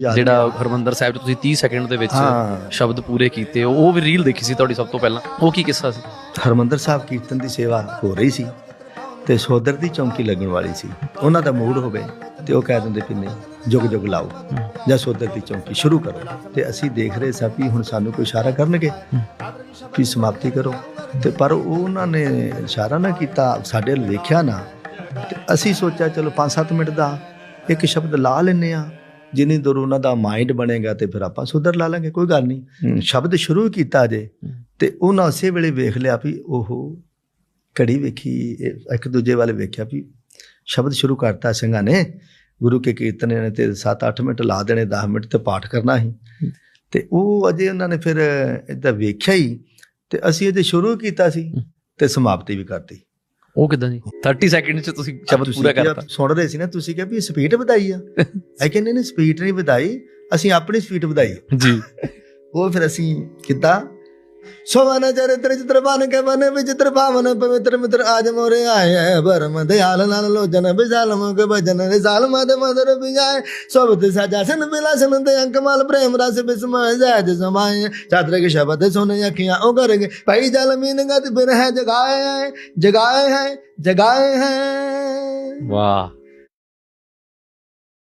ਜਿਹੜਾ ਹਰਮੰਦਰ ਸਾਹਿਬ 'ਚ ਤੁਸੀਂ 30 ਸੈਕਿੰਡ ਦੇ ਵਿੱਚ। ਸ਼ਬਦ ਪੂਰੇ ਕੀਤੇ ਉਹ ਵੀ ਰੀਲ ਦੇਖੀ ਸੀ ਤੁਹਾਡੀ ਸਭ ਤੋਂ ਪਹਿਲਾਂ? ਉਹ ਕੀ ਕਿੱਸਾ ਸੀ? ਹਰਮੰਦਰ ਸਾਹਿਬ ਕੀਰਤਨ ਦੀ ਸੇਵਾ ਹੋ ਰਹੀ ਸੀ ਤੇ ਸੋਦਰ ਦੀ ਚੌਂਕੀ ਲੱਗਣ ਵਾਲੀ ਸੀ। ਉਹਨਾਂ ਦਾ ਮੂਡ ਹੋਵੇ ਤੇ ਉਹ ਕਹਿ ਦਿੰਦੇ ਕਿ ਨਹੀਂ ਜੁਗ ਜੁਗ ਲਾਓ ਜਾਂ ਸੋਦਰ ਦੀ ਚੌਂਕੀ ਸ਼ੁਰੂ ਕਰੋ। ਤੇ ਅਸੀਂ ਦੇਖ ਰਹੇ ਸਾਂ ਵੀ ਹੁਣ ਸਾਨੂੰ ਕੋਈ ਇਸ਼ਾਰਾ ਕਰਨਗੇ ਵੀ ਸਮਾਪਤੀ ਕਰੋ। ਤੇ ਪਰ ਉਹ ਉਹਨਾਂ ਨੇ ਇਸ਼ਾਰਾ ਨਾ ਕੀਤਾ ਸਾਡੇ ਵੱਲ ਵੇਖਿਆ ਨਾ। ਤੇ ਅਸੀਂ ਸੋਚਿਆ ਚਲੋ 5-7 ਮਿੰਟ ਦਾ ਇੱਕ ਸ਼ਬਦ ਲਾ ਲੈਨੇ ਆ ਜਿੰਨੀ ਦੂਰ ਉਹਨਾਂ ਦਾ ਮਾਈਂਡ ਬਣੇਗਾ ਤੇ ਫਿਰ ਆਪਾਂ ਸੁਧਰ ਲਾ ਲਾਂਗੇ ਕੋਈ ਗੱਲ ਨਹੀਂ। ਸ਼ਬਦ ਸ਼ੁਰੂ ਕੀਤਾ ਜੇ ਤੇ ਉਹਨਾਂ ਉਸੇ ਵੇਲੇ ਵੇਖ ਲਿਆ ਵੀ ਉਹ ਘੜੀ ਵੇਖੀ ਇੱਕ ਦੂਜੇ ਵਾਲੇ ਵੇਖਿਆ ਵੀ ਸ਼ਬਦ ਸ਼ੁਰੂ ਕਰਤਾ ਸਿੰਘਾਂ ਨੇ। ਗੁਰੂ ਕੇ ਕੀਰਤਨ ਨੇ ਤੇ 7-8 ਮਿੰਟ ਲਾ ਦੇਣੇ 10 ਮਿੰਟ ਤੇ ਪਾਠ ਕਰਨਾ ਸੀ। ਤੇ ਉਹ ਅਜੇ ਉਹਨਾਂ ਨੇ ਫਿਰ ਇਦਾਂ ਵੇਖਿਆ ਹੀ ਤੇ ਅਸੀਂ ਅਜੇ ਸ਼ੁਰੂ ਕੀਤਾ ਸੀ ਤੇ ਸਮਾਪਤੀ ਵੀ ਕਰਤੀ। ਉਹ ਕਿਦਾਂ ਜੀ 30 ਸੈਕਿੰਡ 'ਚ ਤੁਸੀਂ ਸ਼ਬਦ ਪੂਰਾ ਕਰਤਾ। ਸੁਣ ਰਹੇ ਸੀ ਨਾ ਤੁਸੀਂ ਕਿਹਾ ਵੀ ਸਪੀਡ ਵਧਾਈ ਆ। ਇਹ ਕਹਿੰਦੇ ਨੇ ਸਪੀਡ ਨਹੀਂ ਵਧਾਈ ਅਸੀਂ ਆਪਣੀ ਸਪੀਡ ਵਧਾਈ ਜੀ। ਉਹ ਫਿਰ ਅਸੀਂ ਕਿੱਦਾਂ ਸੋਵਨ ਚਰਿਤ੍ਰ ਚਿਤ੍ਰ ਬਨ ਕੇ ਬਨ ਵਿਚਿਤ੍ਰ ਭਾਵਨ ਪਵਿੱਤਰ ਮਿੱਤਰ ਆਜ ਮੋਰੇ ਆਏ ਹੈ ਦਿਆਲ ਨਾਲ ਲੋਚਨ ਵਿਸ਼ਾਲ ਮੁਖ ਭਜਨ ਰਿਸਾਲ ਮਦ ਮਦਰ ਵਿਜਾਏ ਸਬਦ ਸਜਾ ਬਿਲਾਸਨ ਤੇ ਅੰਕਮਾਲ ਪ੍ਰੇਮ ਰਸ ਬਿਸਮੈ ਜੈਜ ਸਮਾਏ। ਚਾਦਰ ਕੇ ਸ਼ਬਦ ਸੁਨ ਅੱਖੀਆਂ ਉਗਰਗੇ। ਭਾਈ ਜਲ ਮੀਨ ਗਤ ਫਿਰ ਹੈ ਜਗਾਏ ਹੈ। ਜਗਾਏ ਹੈ ਜਗਾਏ ਹੈ। ਵਾਹ।